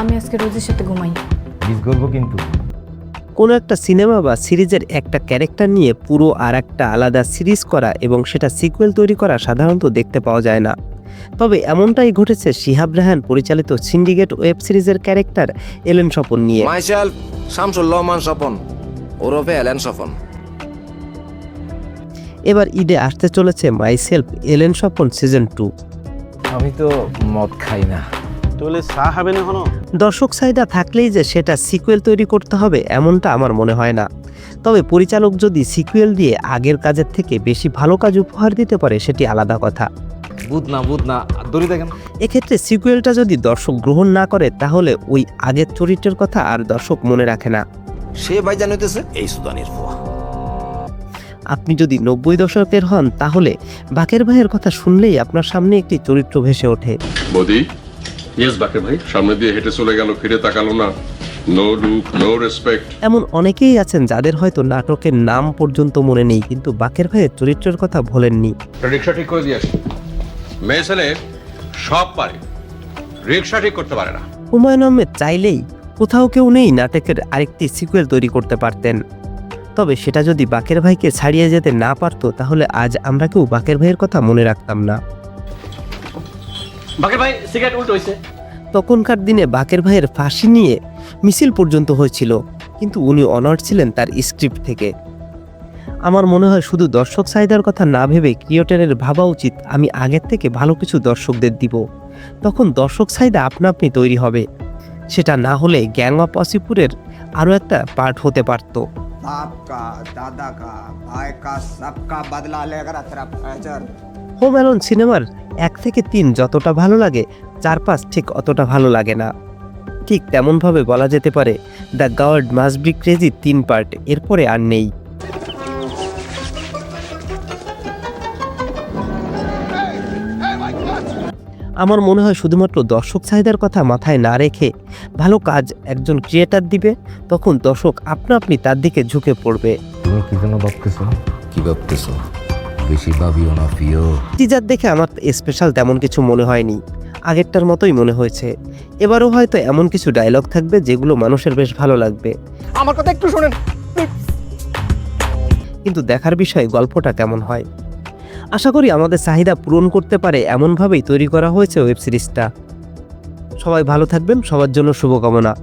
আমি আজকে রোজের সাথে ঘুমাই। মিস করব কিন্তু। কোনো একটা সিনেমা বা সিরিজের একটা ক্যারেক্টার নিয়ে পুরো আর একটা আলাদা সিরিজ করা এবং সেটা সিকুয়েল তৈরি করা সাধারণত দেখতে পাওয়া যায় না। তবে এমনটাই ঘটেছে শিহাব রেহান পরিচালিত সিন্ডিকেট ওয়েব সিরিজের ক্যারেক্টার এলেন স্বপন নিয়ে। Myself, Samsul Loman Sopon, ওরফে এলেন সফন এবার ঈদে আসতে চলেছে মাইসেলফ এলেন স্বপন সিজন টু আমি তো মদ খাই না। খাবে না দর্শক চাহিদা থাকলেই যে সেটা সিকুয়েল তৈরি করতে হবে এমনটা আমার মনে হয় না। তবে পরিচালক যদি সিকুয়েল দিয়ে আগের কাজের থেকে বেশি ভালো কাজ উপহার দিতে পারে সেটি আলাদা কথা। বুধ না বুধ না দড়ি দেখেন। এক্ষেত্রে সিকুয়েলটা যদি দর্শক গ্রহণ না করে তাহলে ওই আগের চরিত্রের কথা আর দর্শক মনে রাখে না। সে ভাইজান হইতেছে? এই সুদানির ফুয়া। আপনি যদি নব্বই দশকের হন তাহলে বাকের ভাইয়ের কথা শুনলেই আপনার সামনে একটি চরিত্র ভেসে ওঠে। বদি ইয়েস বাকের ভাই সামনে দিয়ে হেঁটে চলে গেল ফিরে তাকালো না। নো লুক নো রেসপেক্ট এমন অনেকেই আছেন যাদের হয়তো নাটকের নাম পর্যন্ত মনে নেই কিন্তু বাকের ভাইয়ের চরিত্রের কথা ভোলেননি। রিক্সা ঠিক করে দিয়ে আসি। মেয়ে ছেলে সব পারে রিক্সা ঠিক করতে পারে না। হুমায়ুন আহমেদ চাইলেই কোথাও কেউ নেই নাটকের আরেকটি সিকুয়েল তৈরি করতে পারতেন। তবে সেটা যদি বাকের ভাইকে ছাড়িয়ে যেতে না পারতো তাহলে আজ আমরা কেউ বাকের ভাইয়ের কথা মনে রাখতাম না। বাকের ভাই সিগারেট উল্টো হয়েছে তখনকার দিনে বাকের ভাইয়ের ফাঁসি নিয়ে মিছিল পর্যন্ত হয়েছিল কিন্তু উনি অনার ছিলেন তার স্ক্রিপ্ট থেকে। আমার মনে হয় শুধু দর্শক চাহিদার কথা না ভেবে ক্রিয়েটারের ভাবা উচিত আমি আগের থেকে ভালো কিছু দর্শকদের দিব। তখন দর্শক চাহিদা আপনা আপনি তৈরি হবে। সেটা না হলে গ্যাং অফ অসিপুরের আরও একটা পার্ট হতে পারত। দাদা কা হোম অ্যালোন সিনেমার এক থেকে তিন যতটা ভালো লাগে চার পাঁচ ঠিক অতটা ভালো লাগে না। ঠিক তেমনভাবে বলা যেতে পারে দ্য গাওয়ার্ড মাস্ট বি ক্রেজি তিন পার্ট এরপরে আর নেই। আমার মনে হয় শুধুমাত্র দর্শক চাহিদার কথা মাথায় না রেখে ভালো কাজ একজন ক্রিয়েটার দিবে তখন দর্শক আপনা আপনি তার দিকে ঝুঁকে পড়বে। তুমি কি জন্য ভাবতেছো? কি ভাবতেছো? বেশি ভাবিও না টিজার দেখে আমার স্পেশাল তেমন কিছু মনে হয়নি। আগেরটার মতোই মনে হয়েছে। এবারও হয়তো এমন কিছু ডায়লগ থাকবে যেগুলো মানুষের বেশ ভালো লাগবে। আমার কথা একটু শোনেন। কিন্তু দেখার বিষয়ে গল্পটা কেমন হয়? আশা করি আমাদের চাহিদা পূরণ করতে পারে এমনভাবেই তৈরি করা হয়েছে ওয়েব সিরিজটা। সবাই ভালো থাকবেন সবার জন্য শুভকামনা।